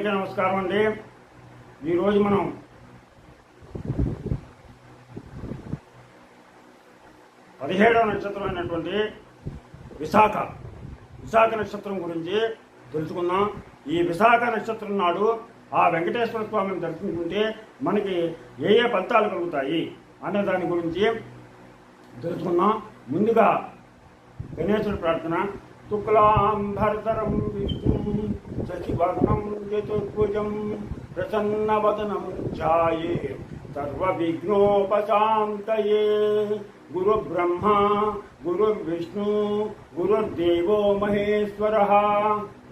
అందరికీ నమస్కారం అండి. ఈరోజు మనం పదిహేడవ నక్షత్రం అయినటువంటి విశాఖ విశాఖ నక్షత్రం గురించి తెలుసుకుందాం. ఈ విశాఖ నక్షత్రం నాడు ఆ వెంకటేశ్వర స్వామిని దర్శించుకుంటే మనకి ఏ ఏ ఫలితాలు కలుగుతాయి అనే దాని గురించి తెలుసుకుందాం. ముందుగా గణేశుడి ప్రార్థన. శుక్లాంబరధరం విష్ణుం శశివర్ణం చతుర్భుజం ప్రసన్నవదనం ఛాయే సర్వవిఘ్నోపశాంతయే గురు బ్రహ్మ గురు విష్ణు గురుర్దేవో మహేశ్వర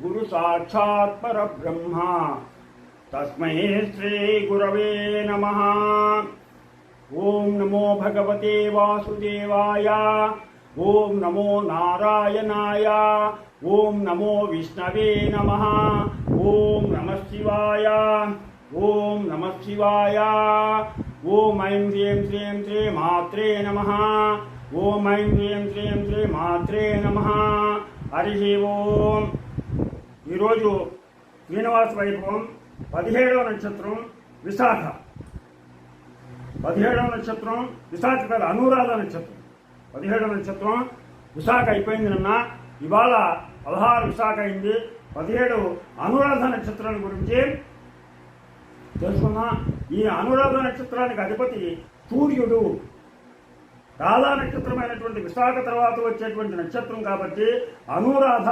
గురు సాక్షాత్ పరబ్రహ్మ తస్మై శ్రీ గురవే నమః ఓం నమో నారాయణాయ ఓం నమో విష్ణవే నమ ఓం నమ శివాయ ఓం నమ శివాయ ఓం ఐం శ్రీం శ్రీం శ్రీ మాత్రే నమ ఓం ఐం శ్రీం శ్రీం శ్రీ మాత్రే నమ. హరి ఓం. ఈరోజు శ్రీనివాస వైభవం పదిహేడవ నక్షత్రం విశాఖ. పదిహేడవ నక్షత్రం విశాఖ కాదు అనురాధ నక్షత్రం. పదిహేడవ నక్షత్రం విశాఖ అయిపోయింది నిన్న. ఇవాళ పదహారు విశాఖ అయింది. పదిహేడు అనురాధ నక్షత్రం గురించి తెలుసుకుందాం. ఈ అనురాధ నక్షత్రానికి అధిపతి సూర్యుడు. రాధా నక్షత్రమైనటువంటి విశాఖ తర్వాత వచ్చేటువంటి నక్షత్రం కాబట్టి అనురాధ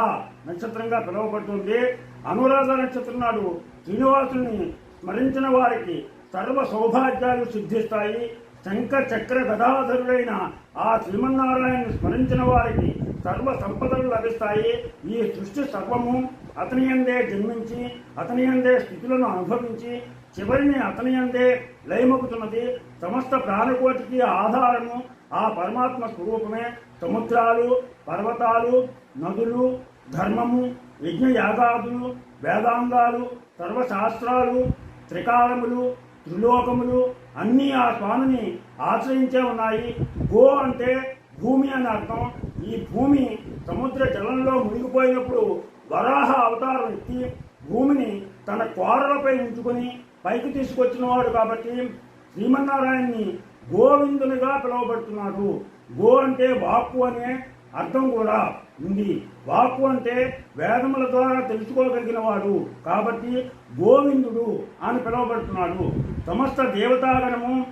నక్షత్రంగా పిలువబడుతుంది. అనురాధ నక్షత్రం నాడు శ్రీనివాసుని స్మరించిన వారికి సర్వ సౌభాగ్యాలు సిద్ధిస్తాయి. శంకర చక్ర గదాధరుడైన ఆ శ్రీమన్నారాయణను స్మరించిన వారికి సర్వ సంపదలు లభిస్తాయి. ఈ సృష్టి సర్వము అతని అందే జన్మించి అతని అందే స్థితులను అనుభవించి చివరిని అతని అందే లయమొక్కుతున్నది సమస్త ప్రాణకోటికి ఆధారము ఆ పరమాత్మ స్వరూపమే. సముద్రాలు పర్వతాలు నదులు ధర్మము యజ్ఞయాగాదులు వేదాంగాలు సర్వశాస్త్రాలు త్రికాలములు త్రిలోకములు అన్నీ ఆ స్వామిని ఆశ్రయించే ఉన్నాయి. గో అంటే భూమి అని అర్థం. ఈ భూమి సముద్ర జలంలో మునిగిపోయినప్పుడు వరాహ అవతారం ఎత్తి భూమిని తన కోరలపై ఉంచుకొని పైకి తీసుకొచ్చినవాడు కాబట్టి శ్రీమన్నారాయణ్ణి గోవిందునిగా పిలువబడుతున్నాడు. గో అంటే వాక్కు అనే అర్థం కూడా ఉంది. వాక్కు అంటే వేదముల ద్వారా తెలుసుకోగలిగిన వాడు కాబట్టి గోవిందుడు అని పిలువబడుతున్నాడు. సమస్త దేవతాగణము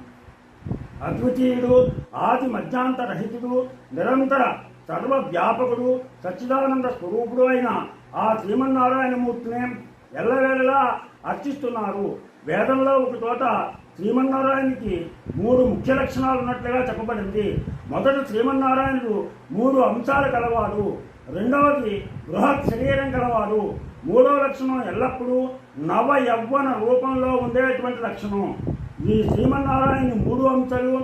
అద్వితీయుడు ఆది మధ్యాంత రహితుడు నిరంతర సర్వవ్యాపకుడు సచ్చిదానంద స్వరూపుడు అయిన ఆ శ్రీమన్నారాయణమూర్తిని ఎల్లవేళలా అర్చిస్తున్నారు. వేదంలో ఒక చోట శ్రీమన్నారాయణకి మూడు ముఖ్య లక్షణాలు ఉన్నట్లుగా చెప్పబడింది. మొదట శ్రీమన్నారాయణుడు మూడు అంశాలు కలవాడు. రెండవది బృహత్ శరీరం కలవాడు. మూడవ లక్షణం ఎల్లప్పుడూ నవ యవ్వన రూపంలో ఉండేటువంటి లక్షణం. ఈ శ్రీమన్నారాయణ మూడు అంశాలు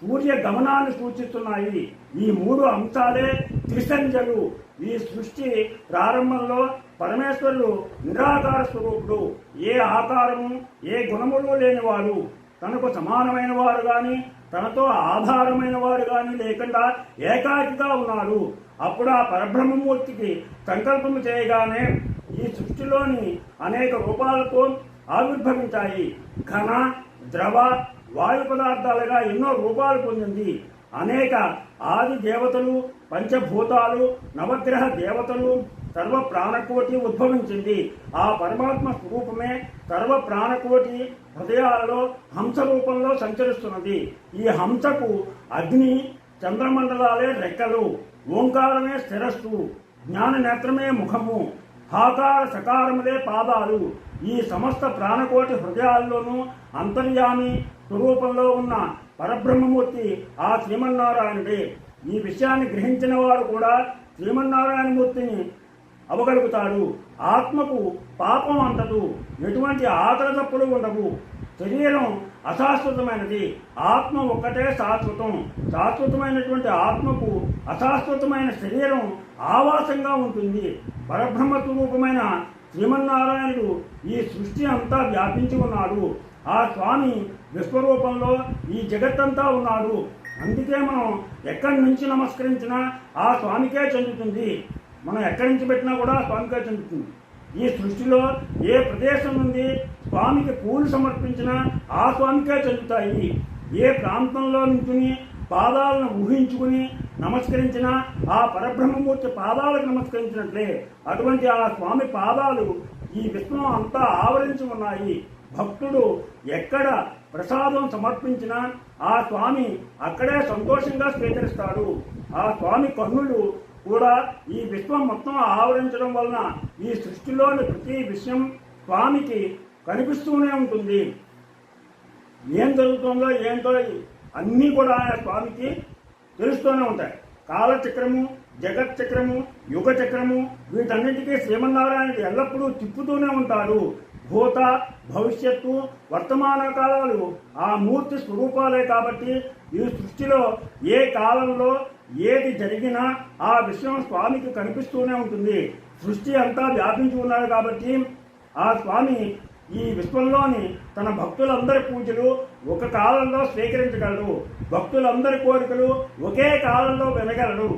సూర్య గమనాన్ని సూచిస్తున్నాయి. ఈ మూడు అంశాలే త్రిసంజలు ఈ సృష్టి ప్రారంభంలో పరమేశ్వరుడు నిరాకార స్వరూపుడు. ఏ ఆకారము ఏ గుణములు లేనివాడు. తనకు సమానమైన వారు కానీ తనతో ఆధారమైన వారు కానీ లేకుండా ఏకాకిగా ఉన్నారు. అప్పుడు ఆ పరబ్రహ్మమూర్తికి సంకల్పము చేయగానే ఈ సృష్టిలోని అనేక రూపాలతో ఆవిర్భవించాయి. ఘన ద్రవ వాయు పదార్థాలుగా ఎన్నో రూపాలు పొందింది. అనేక ఆది దేవతలు పంచభూతాలు నవగ్రహ దేవతలు సర్వ ప్రాణకోటి ఉద్భవించింది. ఆ పరమాత్మ స్వరూపమే సర్వ ప్రాణకోటి హృదయాలలో హంస రూపంలో సంచరిస్తున్నది. ఈ హంసకు అగ్ని చంద్రమండలాలే రెక్కలు ఓంకారమే శిరస్సు జ్ఞాన నేత్రమే ముఖము హాకార సకారములే పాదాలు ఈ సమస్త ప్రాణకోటి హృదయాల్లోనూ అంతర్యామి స్వరూపంలో ఉన్న పరబ్రహ్మమూర్తి ఆ శ్రీమన్నారాయణుడే. ఈ విషయాన్ని గ్రహించిన వారు కూడా శ్రీమన్నారాయణమూర్తిని అవగలుగుతాడు. ఆత్మకు పాపం అంటదు ఎటువంటి ఆకలి తప్పులు ఉండవు. శరీరం అశాశ్వతమైనది ఆత్మ ఒక్కటే శాశ్వతం. శాశ్వతమైనటువంటి ఆత్మకు అశాశ్వతమైన శరీరం ఆవాసంగా ఉంటుంది. పరబ్రహ్మ స్వరూపమైన శ్రీమన్నారాయణుడు ఈ సృష్టి అంతా వ్యాపించి ఉన్నాడు. ఆ స్వామి విశ్వరూపంలో ఈ జగత్తంతా ఉన్నాడు. అందుకే మనం ఎక్కడి నుంచి నమస్కరించినా ఆ స్వామికే చెందుతుంది. మనం ఎక్కడి నుంచి పెట్టినా కూడా ఆ స్వామికే చెందుతుంది. ఈ సృష్టిలో ఏ ప్రదేశం నుండి స్వామికి పూలు సమర్పించినా ఆ స్వామికే చెందుతాయి. ఏ ప్రాంతంలో నుంచుని పాదాలను ఊహించుకుని నమస్కరించిన ఆ పరబ్రహ్మమూర్తి పాదాలకు నమస్కరించినట్లే. అటువంటి ఆ స్వామి పాదాలు ఈ విశ్వం అంతా ఆవరించి ఉన్నాయి. భక్తుడు ఎక్కడ ప్రసాదం సమర్పించినా ఆ స్వామి అక్కడే సంతోషంగా స్వీకరిస్తాడు. ఆ స్వామి కర్ణులు కూడా ఈ విశ్వం మొత్తం ఆవరించడం వలన ఈ సృష్టిలోని ప్రతి విషయం స్వామికి కనిపిస్తూనే ఉంటుంది. ఏం జరుగుతుందో ఏంటో అన్నీ కూడా ఆయన స్వామికి తెలుస్తూనే ఉంటాయి. కాలచక్రము జగత్ చక్రము యుగ చక్రము వీటన్నిటికీ శ్రీమన్నారాయణుడు ఎల్లప్పుడూ తిప్పుతూనే ఉంటాడు. భూత భవిష్యత్తు వర్తమాన కాలాలు ఆ మూర్తి స్వరూపాలే కాబట్టి ఈ సృష్టిలో ఏ కాలంలో ఏది జరిగినా ఆ విషయం స్వామికి కనిపిస్తూనే ఉంటుంది. సృష్టి అంతా వ్యాపించి ఉన్నాడు కాబట్టి ఆ స్వామి ఈ విశ్వంలోని తన భక్తులందరి పూజలు ఒక కాలంలో స్వీకరించగలడు. భక్తులందరి కోరికలు ఒకే కాలంలో వినగలడు.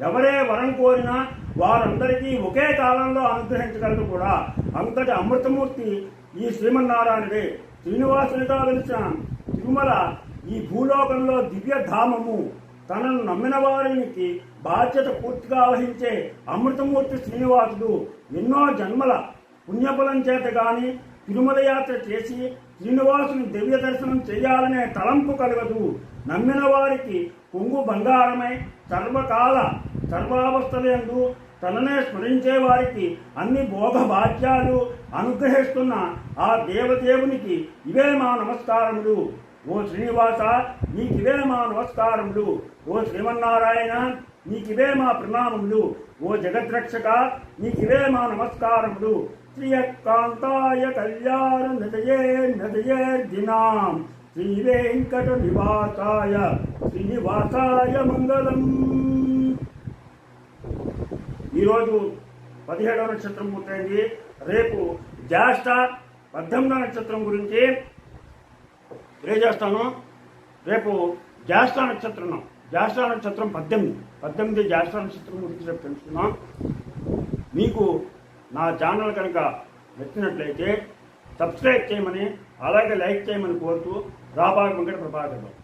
ఎవరే వరం కోరినా వారందరికీ ఒకే కాలంలో అనుగ్రహించగలడు కూడా. అంతటి అమృతమూర్తి ఈ శ్రీమన్నారాయణుడే. శ్రీనివాసునిగా వెలిసిన తిరుమల ఈ భూలోకంలో దివ్య ధామము. తనను నమ్మిన వారికి బాధ్యత పూర్తిగా వహించే అమృతమూర్తి శ్రీనివాసుడు ఎన్నో జన్మల పుణ్యఫలం చేత గాని తిరుమల యాత్ర చేసి శ్రీనివాసుని దివ్య దర్శనం చేయాలనే తలంపు కలగదు. నమ్మిన వారికి కొంగు బంగారమై సర్వకాల సర్వావస్థలందు తననే స్మరించే వారికి అన్ని భోగ భాగ్యాలు అనుగ్రహిస్తున్న ఆ దేవదేవునికి ఇవే మా నమస్కారములు. ఓ శ్రీనివాస నీకివే మా నమస్కారములు. ఓ శ్రీమన్నారాయణ నీకివే మా ప్రణామములు. ఓ జగద్రక్షక నీకివే మా నమస్కారములు. శ్రీయకాంతాయ కళ్యాణ నదయే నదయే దినాం. శ్రీ వెంకట నివాసాయ శ్రీనివాసాయ మంగళం. ఈరోజు పదిహేడవ నక్షత్రం పూర్తయింది. రేపు జ్యేష్ఠ పద్దెనిమిదవ నక్షత్రం గురించి తెలియజేస్తాను రేపు జ్యేష్ఠ నక్షత్రం జ్యేష్ఠ నక్షత్రం పద్దెనిమిది. పద్దెనిమిది జ్యేష్ఠ నక్షత్రం గురించి రేపు తెలుసుకున్నాం మీకు నా ఛానల్ కనుక నచ్చినట్లయితే సబ్స్క్రైబ్ చేయమని అలాగే లైక్ చేయమని కోరుతూ రాబాగ్ వెంకట ప్రభాకర్ రావు.